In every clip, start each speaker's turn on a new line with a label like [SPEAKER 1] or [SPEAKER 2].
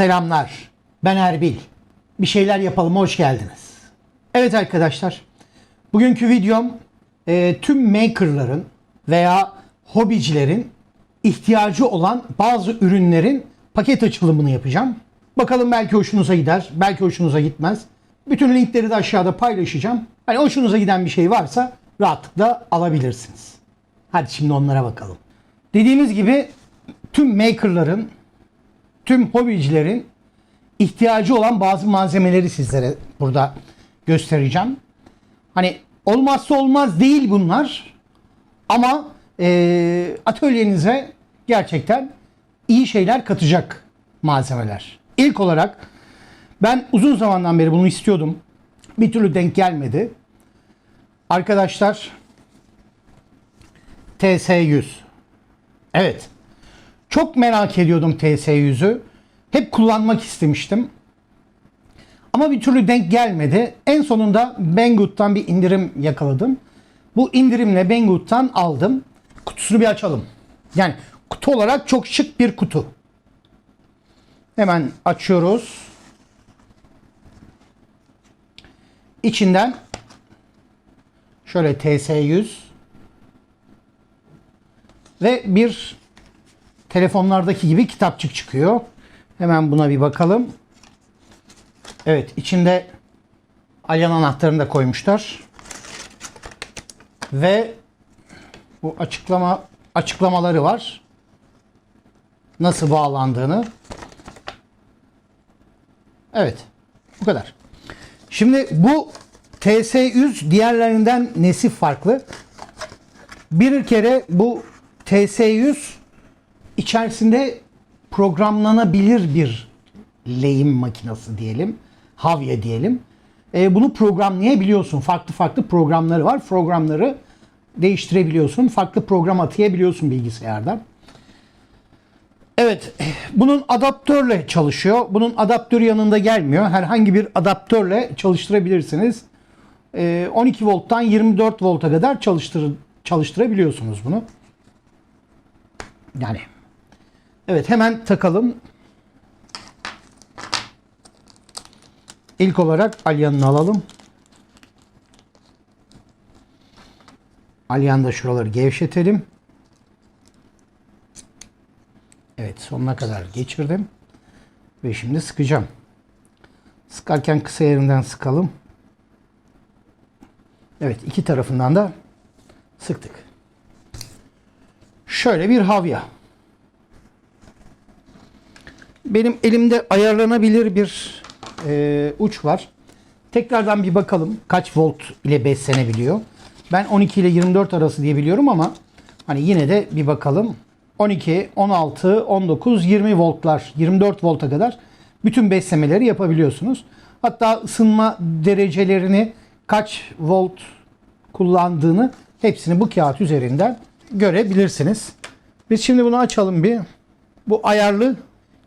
[SPEAKER 1] Selamlar. Ben Erbil. Bir şeyler yapalım. Hoş geldiniz. Evet arkadaşlar. Bugünkü videom e, tüm makerların veya hobicilerin ihtiyacı olan bazı ürünlerin paket açılımını yapacağım. Bakalım belki hoşunuza gider, belki hoşunuza gitmez. Bütün linkleri de aşağıda paylaşacağım. Hani hoşunuza giden bir şey varsa rahatlıkla alabilirsiniz. Hadi şimdi onlara bakalım. Dediğimiz gibi tüm makerların, tüm hobicilerin ihtiyacı olan bazı malzemeleri sizlere burada göstereceğim. Hani olmazsa olmaz değil bunlar ama eee, atölyenize gerçekten iyi şeyler katacak malzemeler. İlk olarak ben uzun zamandan beri bunu istiyordum. Bir türlü denk gelmedi. Arkadaşlar TS100. Evet. Çok merak ediyordum TS100'ü. Hep kullanmak istemiştim. Ama bir türlü denk gelmedi. En sonunda Banggood'dan bir indirim yakaladım. Bu indirimle Banggood'dan aldım. Kutusunu bir açalım. Yani kutu olarak çok şık bir kutu. Hemen açıyoruz. İçinden şöyle TS100 ve bir telefonlardaki gibi kitapçık çıkıyor. Hemen buna bir bakalım. Evet içinde alyan anahtarını da koymuşlar. Ve bu açıklama açıklamaları var. Nasıl bağlandığını. Evet. Bu kadar. Şimdi bu TS100 diğerlerinden nesi farklı? Bir kere bu TS100 içerisinde programlanabilir bir lehim makinesi diyelim. Havye diyelim. E, bunu programlayabiliyorsun. Farklı farklı programları var. Programları değiştirebiliyorsun. Farklı program atayabiliyorsun bilgisayardan. Evet, bunun adaptörle çalışıyor. Bunun adaptörü yanında gelmiyor. Herhangi bir adaptörle çalıştırabilirsiniz. E, 12 volttan 24 volta kadar çalıştır, çalıştırabiliyorsunuz bunu. Yani Evet hemen takalım. İlk olarak alyanını alalım. Alyan da şuraları gevşetelim. Evet sonuna kadar geçirdim. Ve şimdi sıkacağım. Sıkarken kısa yerinden sıkalım. Evet iki tarafından da sıktık. Şöyle bir havya. Benim elimde ayarlanabilir bir e, uç var. Tekrardan bir bakalım kaç volt ile beslenebiliyor. Ben 12 ile 24 arası diye biliyorum ama hani yine de bir bakalım. 12, 16, 19, 20 voltlar, 24 volta kadar bütün beslemeleri yapabiliyorsunuz. Hatta ısınma derecelerini kaç volt kullandığını hepsini bu kağıt üzerinden görebilirsiniz. Biz şimdi bunu açalım bir. Bu ayarlı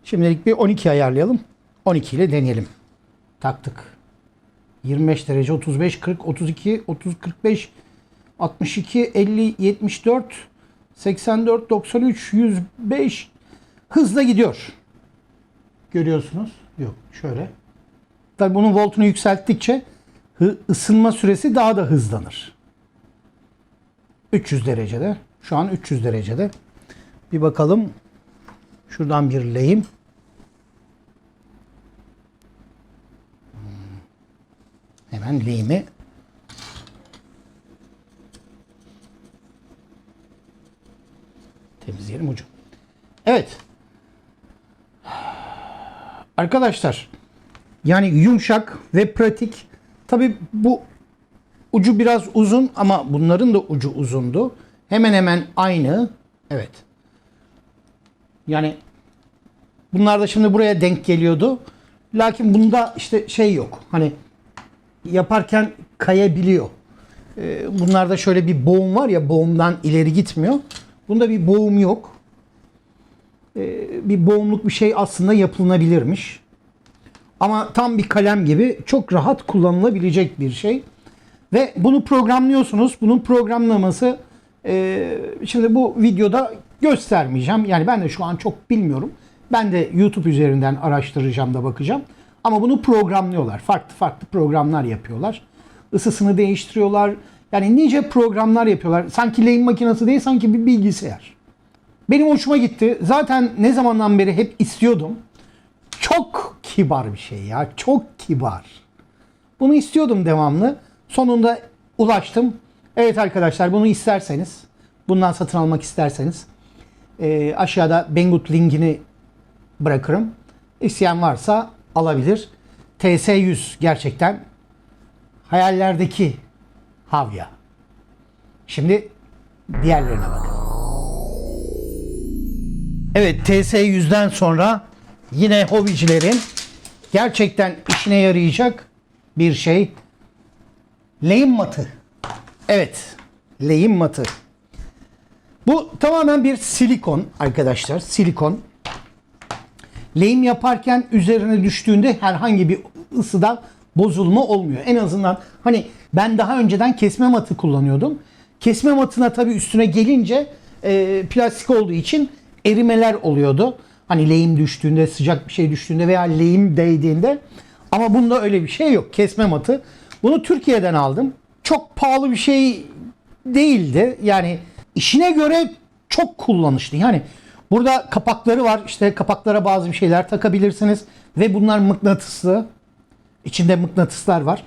[SPEAKER 1] Şimdilik bir 12 ayarlayalım. 12 ile deneyelim. Taktık. 25 derece, 35, 40, 32, 30, 45, 62, 50, 74, 84, 93, 105 hızla gidiyor. Görüyorsunuz. Yok şöyle. Tabii bunun voltunu yükselttikçe ısınma süresi daha da hızlanır. 300 derecede. Şu an 300 derecede. Bir bakalım. Şuradan bir lehim. Hemen lehimi temizleyelim ucu. Evet. Arkadaşlar yani yumuşak ve pratik. Tabi bu ucu biraz uzun ama bunların da ucu uzundu. Hemen hemen aynı. Evet. Yani bunlar da şimdi buraya denk geliyordu. Lakin bunda işte şey yok. Hani yaparken kayabiliyor. Ee, bunlarda şöyle bir boğum var ya boğumdan ileri gitmiyor. Bunda bir boğum yok. Ee, bir boğumluk bir şey aslında yapılabilirmiş. Ama tam bir kalem gibi çok rahat kullanılabilecek bir şey. Ve bunu programlıyorsunuz. Bunun programlaması e, şimdi bu videoda göstermeyeceğim. Yani ben de şu an çok bilmiyorum. Ben de YouTube üzerinden araştıracağım da bakacağım. Ama bunu programlıyorlar. Farklı farklı programlar yapıyorlar. Isısını değiştiriyorlar. Yani nice programlar yapıyorlar. Sanki lehim makinesi değil, sanki bir bilgisayar. Benim hoşuma gitti. Zaten ne zamandan beri hep istiyordum. Çok kibar bir şey ya. Çok kibar. Bunu istiyordum devamlı. Sonunda ulaştım. Evet arkadaşlar bunu isterseniz, bundan satın almak isterseniz e, aşağıda Banggood linkini bırakırım. İsteyen varsa alabilir. TS100 gerçekten hayallerdeki Havya. Şimdi diğerlerine bakalım. Evet TS100'den sonra yine hobicilerin gerçekten işine yarayacak bir şey. Lehim matı. Evet. Lehim matı. Bu tamamen bir silikon arkadaşlar. Silikon. Lehim yaparken üzerine düştüğünde herhangi bir ısıdan bozulma olmuyor. En azından hani ben daha önceden kesme matı kullanıyordum. Kesme matına tabii üstüne gelince e, plastik olduğu için erimeler oluyordu. Hani lehim düştüğünde, sıcak bir şey düştüğünde veya lehim değdiğinde. Ama bunda öyle bir şey yok. Kesme matı. Bunu Türkiye'den aldım. Çok pahalı bir şey değildi. Yani işine göre çok kullanışlı. Yani burada kapakları var. İşte kapaklara bazı bir şeyler takabilirsiniz. Ve bunlar mıknatıslı. İçinde mıknatıslar var.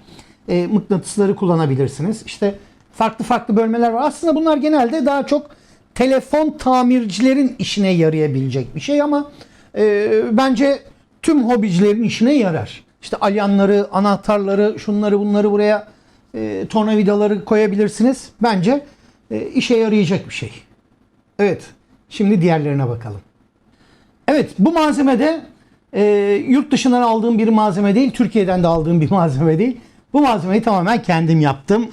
[SPEAKER 1] E, mıknatısları kullanabilirsiniz. İşte farklı farklı bölmeler var. Aslında bunlar genelde daha çok telefon tamircilerin işine yarayabilecek bir şey ama e, bence tüm hobicilerin işine yarar. İşte alyanları, anahtarları, şunları bunları buraya e, tornavidaları koyabilirsiniz. Bence e, işe yarayacak bir şey. Evet. Şimdi diğerlerine bakalım. Evet bu malzeme de e, yurt dışından aldığım bir malzeme değil. Türkiye'den de aldığım bir malzeme değil. Bu malzemeyi tamamen kendim yaptım.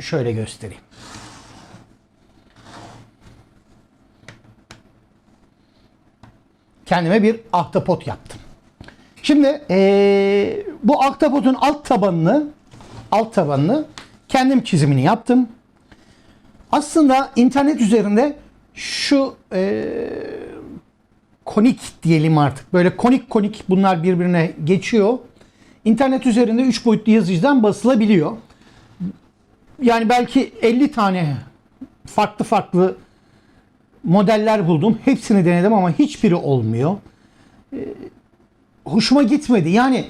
[SPEAKER 1] Şöyle göstereyim. Kendime bir ahtapot yaptım. Şimdi eee, bu ahtapotun alt tabanını alt tabanını kendim çizimini yaptım. Aslında internet üzerinde şu eee, konik diyelim artık. Böyle konik konik bunlar birbirine geçiyor. İnternet üzerinde 3 boyutlu yazıcıdan basılabiliyor. Yani belki 50 tane farklı farklı modeller buldum. Hepsini denedim ama hiçbiri olmuyor. Hoşuma gitmedi. Yani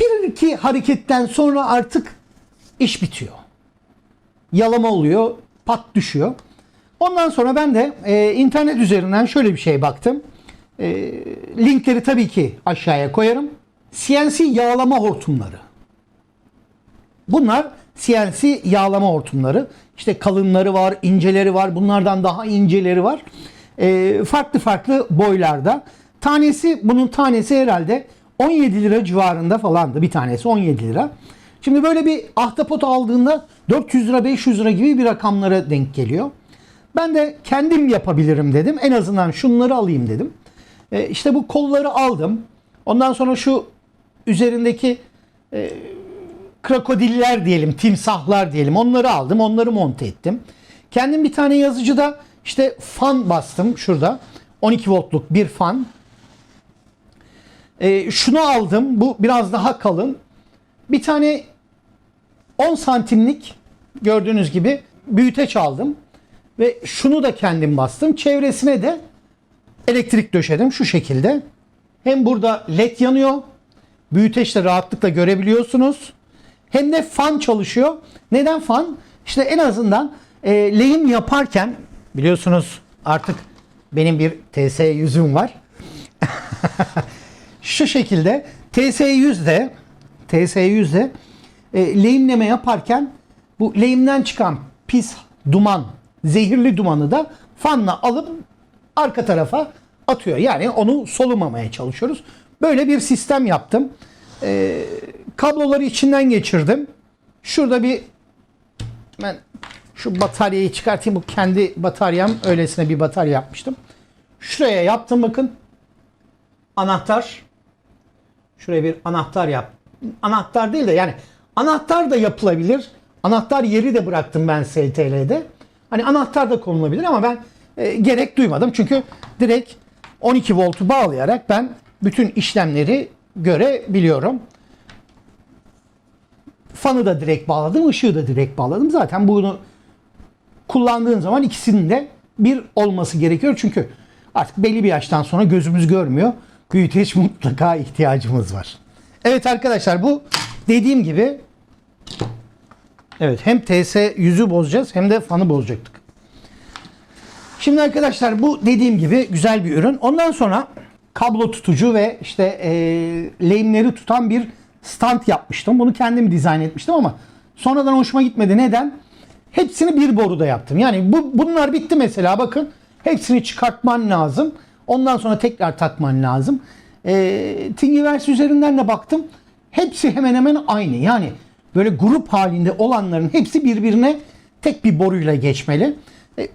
[SPEAKER 1] bir iki hareketten sonra artık iş bitiyor. Yalama oluyor, pat düşüyor. Ondan sonra ben de e, internet üzerinden şöyle bir şey baktım. E, linkleri tabii ki aşağıya koyarım. CNC yağlama hortumları. Bunlar CNC yağlama hortumları. İşte kalınları var, inceleri var. Bunlardan daha inceleri var. Ee, farklı farklı boylarda. Tanesi, bunun tanesi herhalde 17 lira civarında falandı. Bir tanesi 17 lira. Şimdi böyle bir ahtapot aldığında 400 lira 500 lira gibi bir rakamlara denk geliyor. Ben de kendim yapabilirim dedim. En azından şunları alayım dedim. Ee, işte bu kolları aldım. Ondan sonra şu üzerindeki krokodiller diyelim, timsahlar diyelim. Onları aldım, onları monte ettim. Kendim bir tane yazıcıda işte fan bastım şurada. 12 voltluk bir fan. Ee, şunu aldım. Bu biraz daha kalın. Bir tane 10 santimlik gördüğünüz gibi büyüteç aldım. Ve şunu da kendim bastım. Çevresine de elektrik döşedim şu şekilde. Hem burada led yanıyor. Büyüteçle rahatlıkla görebiliyorsunuz. Hem de fan çalışıyor. Neden fan? İşte en azından e, lehim yaparken biliyorsunuz artık benim bir TS yüzüm var. Şu şekilde TS yüzde TS yüzde e, lehimleme yaparken bu lehimden çıkan pis duman, zehirli dumanı da fanla alıp arka tarafa atıyor. Yani onu solumamaya çalışıyoruz. Böyle bir sistem yaptım. Ee, kabloları içinden geçirdim. Şurada bir ben şu bataryayı çıkartayım. Bu kendi bataryam. Öylesine bir batarya yapmıştım. Şuraya yaptım bakın. Anahtar. Şuraya bir anahtar yap. Anahtar değil de yani anahtar da yapılabilir. Anahtar yeri de bıraktım ben STL'de. Hani anahtar da konulabilir ama ben e, gerek duymadım. Çünkü direkt 12 voltu bağlayarak ben bütün işlemleri görebiliyorum. Fanı da direkt bağladım, ışığı da direkt bağladım. Zaten bunu kullandığın zaman ikisinin de bir olması gerekiyor. Çünkü artık belli bir yaştan sonra gözümüz görmüyor. Büyüteç mutlaka ihtiyacımız var. Evet arkadaşlar bu dediğim gibi evet hem TS yüzü bozacağız hem de fanı bozacaktık. Şimdi arkadaşlar bu dediğim gibi güzel bir ürün. Ondan sonra kablo tutucu ve işte e, lehimleri tutan bir stand yapmıştım. Bunu kendim dizayn etmiştim ama sonradan hoşuma gitmedi. Neden? Hepsini bir boruda yaptım. Yani bu bunlar bitti mesela bakın. Hepsini çıkartman lazım. Ondan sonra tekrar takman lazım. E, Thingiverse üzerinden de baktım. Hepsi hemen hemen aynı. Yani böyle grup halinde olanların hepsi birbirine tek bir boruyla geçmeli. E,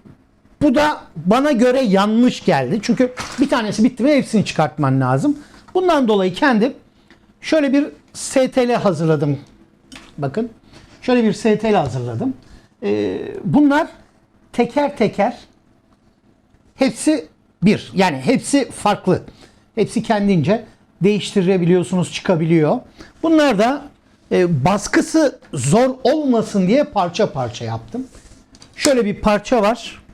[SPEAKER 1] bu da bana göre yanlış geldi. Çünkü bir tanesi bitti ve hepsini çıkartman lazım. Bundan dolayı kendim şöyle bir STL hazırladım. Bakın. Şöyle bir STL hazırladım. Ee, bunlar teker teker hepsi bir. Yani hepsi farklı. Hepsi kendince değiştirebiliyorsunuz, çıkabiliyor. Bunlar da e, baskısı zor olmasın diye parça parça yaptım. Şöyle bir parça var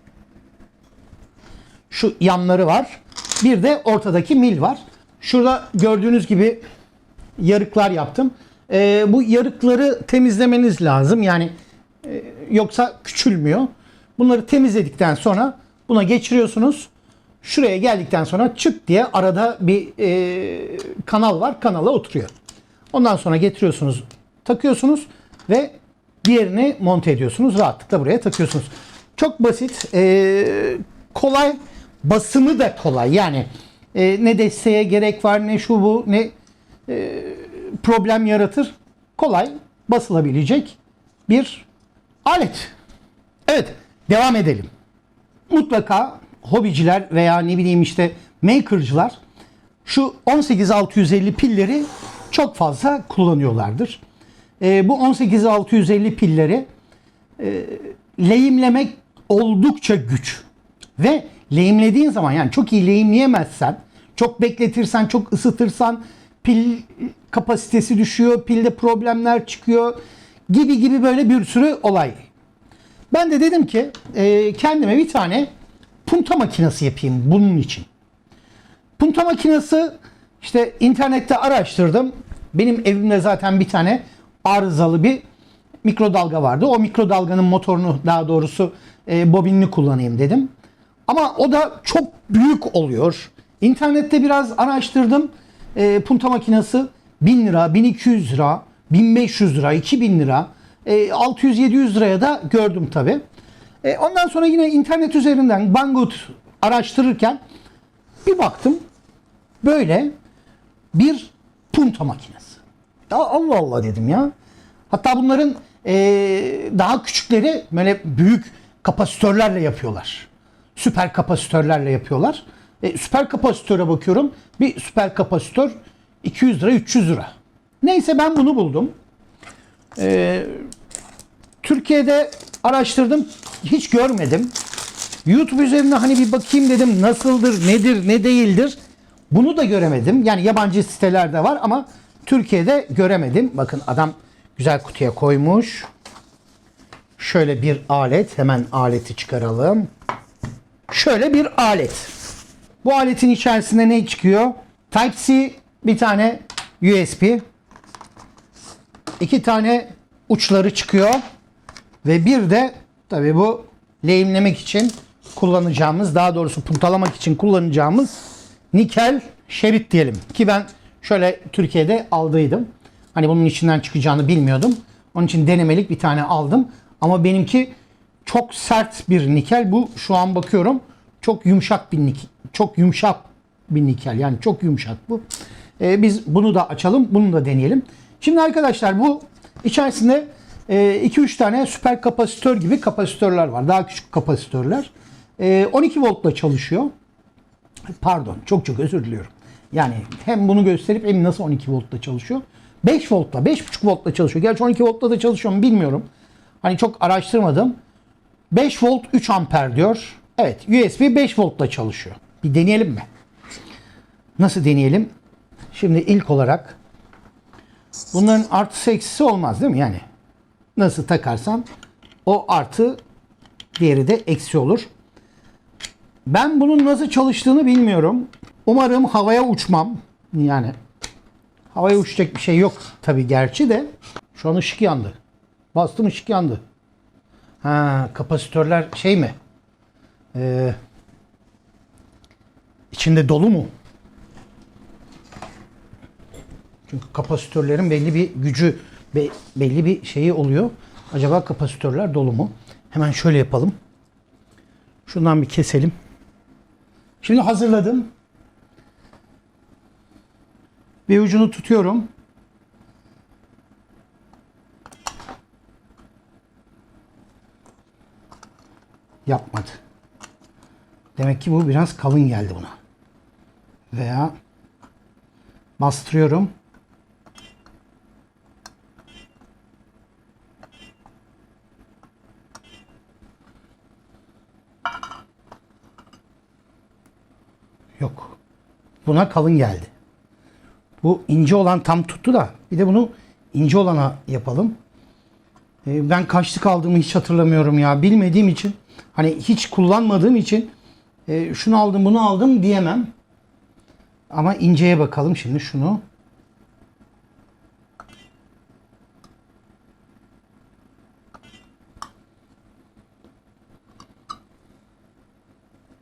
[SPEAKER 1] şu yanları var. Bir de ortadaki mil var. Şurada gördüğünüz gibi yarıklar yaptım. Ee, bu yarıkları temizlemeniz lazım. Yani e, yoksa küçülmüyor. Bunları temizledikten sonra buna geçiriyorsunuz. Şuraya geldikten sonra çık diye arada bir e, kanal var. Kanala oturuyor. Ondan sonra getiriyorsunuz, takıyorsunuz ve diğerini monte ediyorsunuz. Rahatlıkla buraya takıyorsunuz. Çok basit, e, kolay, basımı da kolay. Yani e, ne desteğe gerek var, ne şu bu, ne e, problem yaratır. Kolay, basılabilecek bir alet. Evet, devam edelim. Mutlaka hobiciler veya ne bileyim işte maker'cılar şu 18650 pilleri çok fazla kullanıyorlardır. E, bu 18650 pilleri e, lehimlemek oldukça güç. Ve lehimlediğin zaman yani çok iyi lehimleyemezsen, çok bekletirsen, çok ısıtırsan pil kapasitesi düşüyor, pilde problemler çıkıyor gibi gibi böyle bir sürü olay. Ben de dedim ki e, kendime bir tane punta makinesi yapayım bunun için. Punta makinesi işte internette araştırdım. Benim evimde zaten bir tane arızalı bir mikrodalga vardı. O mikrodalganın motorunu daha doğrusu e, bobinini kullanayım dedim. Ama o da çok büyük oluyor. İnternette biraz araştırdım. E, punta makinesi 1000 lira, 1200 lira, 1500 lira, 2000 lira, e, 600-700 liraya da gördüm tabi. E, ondan sonra yine internet üzerinden Banggood araştırırken bir baktım böyle bir punta makinesi. Ya Allah Allah dedim ya. Hatta bunların e, daha küçükleri böyle büyük kapasitörlerle yapıyorlar. Süper kapasitörlerle yapıyorlar. E, süper kapasitöre bakıyorum. Bir süper kapasitör 200 lira 300 lira. Neyse ben bunu buldum. E, Türkiye'de araştırdım. Hiç görmedim. YouTube üzerine hani bir bakayım dedim nasıldır, nedir, ne değildir. Bunu da göremedim. Yani yabancı sitelerde var ama Türkiye'de göremedim. Bakın adam güzel kutuya koymuş. Şöyle bir alet. Hemen aleti çıkaralım. Şöyle bir alet. Bu aletin içerisinde ne çıkıyor? Type-C, bir tane USB, iki tane uçları çıkıyor ve bir de tabi bu lehimlemek için kullanacağımız, daha doğrusu puntalamak için kullanacağımız nikel şerit diyelim. Ki ben şöyle Türkiye'de aldıydım. Hani bunun içinden çıkacağını bilmiyordum. Onun için denemelik bir tane aldım. Ama benimki çok sert bir nikel. Bu şu an bakıyorum çok yumuşak bir nikel. Çok yumuşak bir nikel. Yani çok yumuşak bu. Ee, biz bunu da açalım. Bunu da deneyelim. Şimdi arkadaşlar bu içerisinde 2-3 tane süper kapasitör gibi kapasitörler var. Daha küçük kapasitörler. 12 voltla çalışıyor. Pardon çok çok özür diliyorum. Yani hem bunu gösterip hem nasıl 12 voltla çalışıyor. 5 voltla, 5.5 voltla çalışıyor. Gerçi 12 voltla da çalışıyor mu bilmiyorum. Hani çok araştırmadım. 5 volt 3 amper diyor. Evet USB 5 voltla çalışıyor. Bir deneyelim mi? Nasıl deneyelim? Şimdi ilk olarak bunların artı eksisi olmaz değil mi? Yani nasıl takarsan o artı diğeri de eksi olur. Ben bunun nasıl çalıştığını bilmiyorum. Umarım havaya uçmam. Yani havaya uçacak bir şey yok tabii gerçi de. Şu an ışık yandı. Bastım ışık yandı. Ha kapasitörler şey mi? Ee, içinde dolu mu? Çünkü kapasitörlerin belli bir gücü, be- belli bir şeyi oluyor. Acaba kapasitörler dolu mu? Hemen şöyle yapalım. Şundan bir keselim. Şimdi hazırladım. Bir ucunu tutuyorum. Yapmadı. Demek ki bu biraz kalın geldi buna. Veya bastırıyorum. Yok. Buna kalın geldi. Bu ince olan tam tuttu da bir de bunu ince olana yapalım. Ee, Ben kaçlık aldığımı hiç hatırlamıyorum ya. Bilmediğim için hani hiç kullanmadığım için e, şunu aldım bunu aldım diyemem. Ama inceye bakalım şimdi şunu.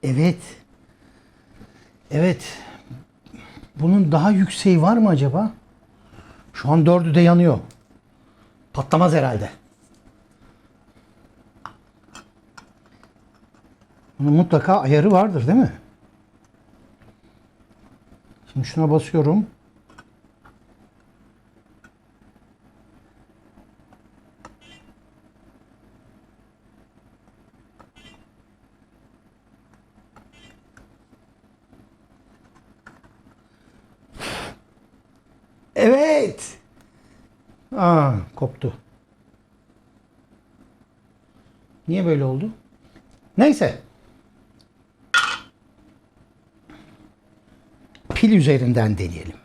[SPEAKER 1] Evet. Evet. Bunun daha yükseği var mı acaba? Şu an dördü de yanıyor. Patlamaz herhalde. Bunun mutlaka ayarı vardır değil mi? Şimdi şuna basıyorum. Evet. Aa, koptu. Niye böyle oldu? Neyse. Pil üzerinden deneyelim.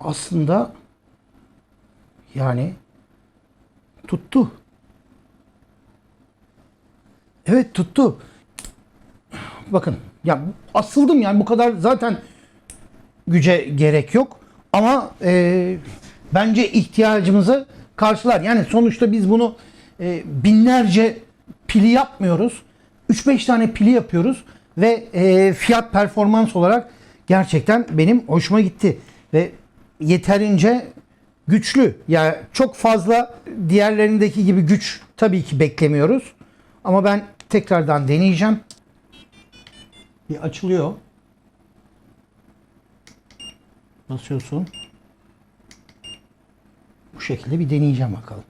[SPEAKER 1] Aslında yani tuttu. Evet tuttu. Bakın ya asıldım yani bu kadar zaten güce gerek yok. Ama e, bence ihtiyacımızı karşılar. Yani sonuçta biz bunu e, binlerce pili yapmıyoruz. 3-5 tane pili yapıyoruz ve e, fiyat performans olarak gerçekten benim hoşuma gitti ve yeterince güçlü. Yani çok fazla diğerlerindeki gibi güç tabii ki beklemiyoruz. Ama ben tekrardan deneyeceğim. Bir açılıyor. Basıyorsun. Bu şekilde bir deneyeceğim bakalım.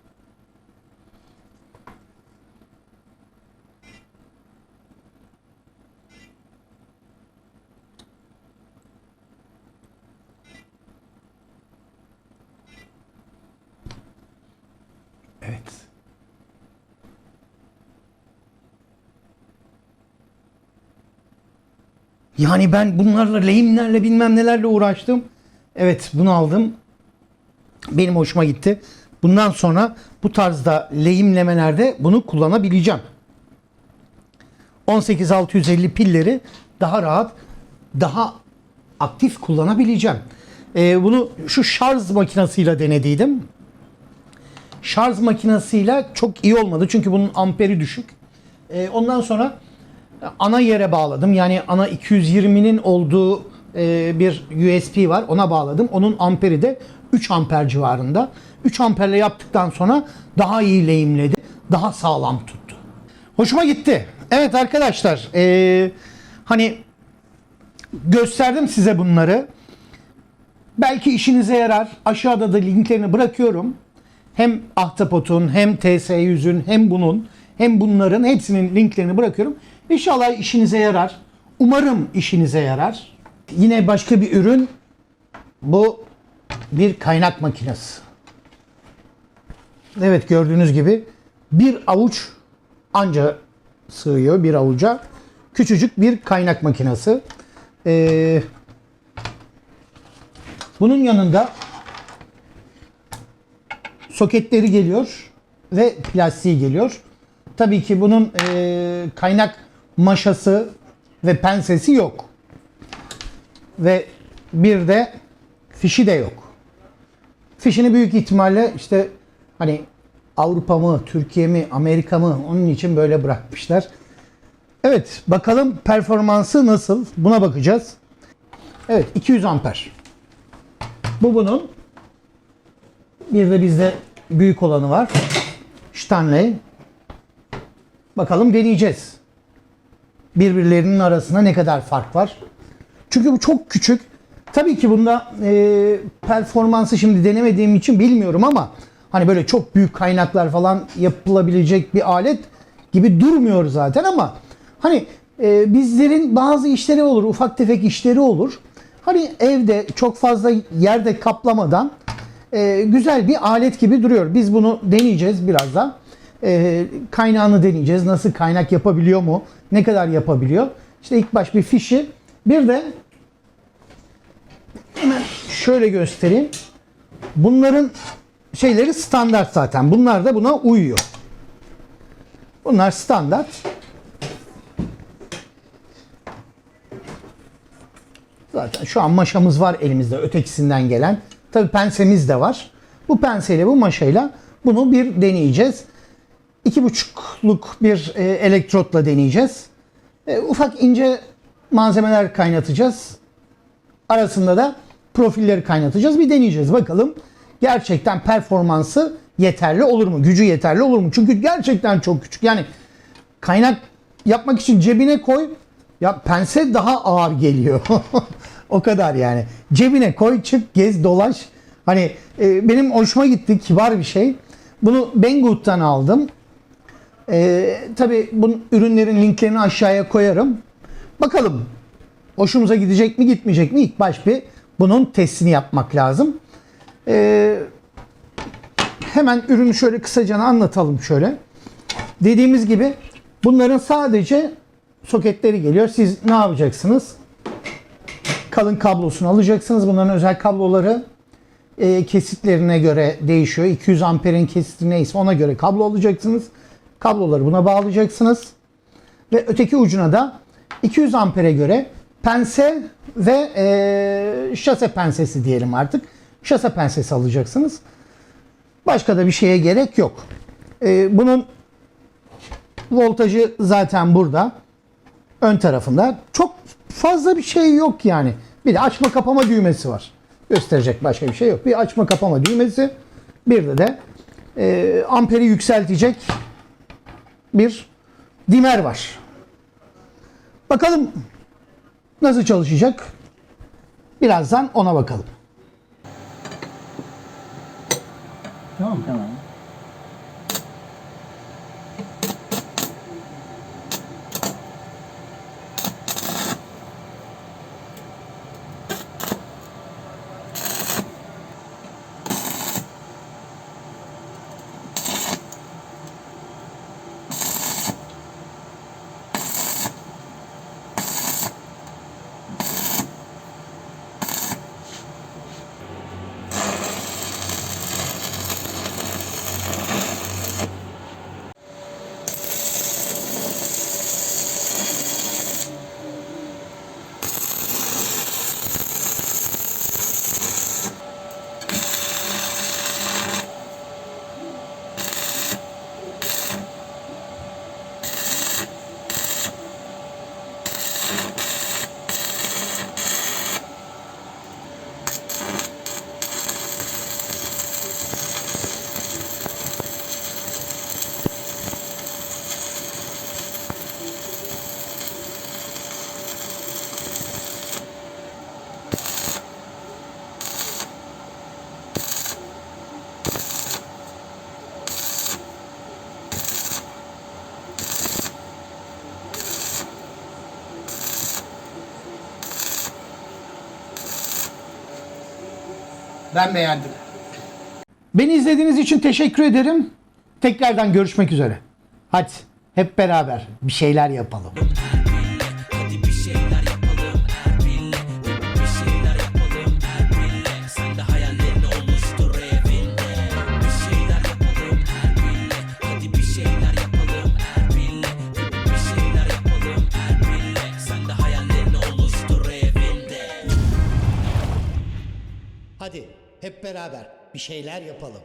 [SPEAKER 1] Evet. Yani ben bunlarla lehimlerle bilmem nelerle uğraştım. Evet bunu aldım. Benim hoşuma gitti. Bundan sonra bu tarzda lehimlemelerde bunu kullanabileceğim. 18650 pilleri daha rahat, daha aktif kullanabileceğim. Ee, bunu şu şarj makinesiyle denediydim. Şarj makinesiyle çok iyi olmadı çünkü bunun amperi düşük. Ee, ondan sonra ana yere bağladım. Yani ana 220'nin olduğu e, bir USB var. Ona bağladım. Onun amperi de 3 amper civarında. 3 amperle yaptıktan sonra daha iyi lehimledi. Daha sağlam tuttu. Hoşuma gitti. Evet arkadaşlar. e, hani gösterdim size bunları. Belki işinize yarar. Aşağıda da linklerini bırakıyorum. Hem Ahtapot'un hem TS100'ün hem bunun hem bunların hepsinin linklerini bırakıyorum. İnşallah işinize yarar. Umarım işinize yarar. Yine başka bir ürün. Bu bir kaynak makinesi. Evet gördüğünüz gibi bir avuç anca sığıyor bir avuca. Küçücük bir kaynak makinesi. Ee, bunun yanında soketleri geliyor ve plastiği geliyor. Tabii ki bunun e, kaynak maşası ve pensesi yok. Ve bir de fişi de yok. Fişini büyük ihtimalle işte hani Avrupa mı, Türkiye mi, Amerika mı onun için böyle bırakmışlar. Evet bakalım performansı nasıl buna bakacağız. Evet 200 amper. Bu bunun. Bir de bizde büyük olanı var. Stanley. Bakalım deneyeceğiz. Birbirlerinin arasında ne kadar fark var. Çünkü bu çok küçük. Tabii ki bunda e, performansı şimdi denemediğim için bilmiyorum ama hani böyle çok büyük kaynaklar falan yapılabilecek bir alet gibi durmuyor zaten ama hani e, bizlerin bazı işleri olur, ufak tefek işleri olur. Hani evde çok fazla yerde kaplamadan e, güzel bir alet gibi duruyor. Biz bunu deneyeceğiz birazdan. E, kaynağını deneyeceğiz. Nasıl kaynak yapabiliyor mu? Ne kadar yapabiliyor? İşte ilk baş bir fişi. Bir de hemen şöyle göstereyim. Bunların şeyleri standart zaten. Bunlar da buna uyuyor. Bunlar standart. Zaten şu an maşamız var elimizde ötekisinden gelen. Tabi pensemiz de var. Bu penseyle bu maşayla bunu bir deneyeceğiz. İki buçukluk bir e, elektrotla deneyeceğiz. E, ufak ince malzemeler kaynatacağız. Arasında da profilleri kaynatacağız. Bir deneyeceğiz bakalım. Gerçekten performansı yeterli olur mu? Gücü yeterli olur mu? Çünkü gerçekten çok küçük. Yani kaynak yapmak için cebine koy. Ya pense daha ağır geliyor. o kadar yani. Cebine koy, çık, gez, dolaş. Hani e, benim hoşuma gitti, kibar bir şey. Bunu Banggood'dan aldım. E, tabii bunun ürünlerin linklerini aşağıya koyarım. Bakalım hoşumuza gidecek mi gitmeyecek mi? İlk baş bir bunun testini yapmak lazım. E, hemen ürünü şöyle kısaca anlatalım şöyle. Dediğimiz gibi bunların sadece soketleri geliyor. Siz ne yapacaksınız? Kalın kablosunu alacaksınız. Bunların özel kabloları e, kesitlerine göre değişiyor. 200 amperin kesiti neyse ona göre kablo alacaksınız. Kabloları buna bağlayacaksınız. Ve öteki ucuna da 200 ampere göre pense ve e, şase pensesi diyelim artık. Şase pensesi alacaksınız. Başka da bir şeye gerek yok. E, bunun voltajı zaten burada. Ön tarafında. Çok fazla bir şey yok yani. Bir de açma kapama düğmesi var. Gösterecek başka bir şey yok. Bir açma kapama düğmesi. Bir de de e, amperi yükseltecek bir dimer var. Bakalım nasıl çalışacak? Birazdan ona bakalım. Tamam?
[SPEAKER 2] Tamam.
[SPEAKER 3] Ben beğendim. Beni izlediğiniz için teşekkür ederim. Tekrardan görüşmek üzere. Hadi hep beraber bir şeyler yapalım. bir şeyler yapalım.